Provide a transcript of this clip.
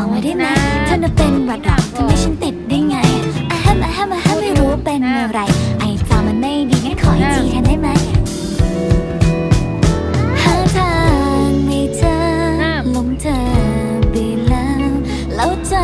องไว้ได้ไหมเธอน่ะเป็นวัดดอกทำให้ฉันติดได้ไงอะฮมอะฮมอะฮมไม่รู้เป็นอะไร ไอ้จามันไม่ดีงั้นขออีกทีแทนได้ไหมหาทางให้เธอลงเธอไปแล้วแล้วใจ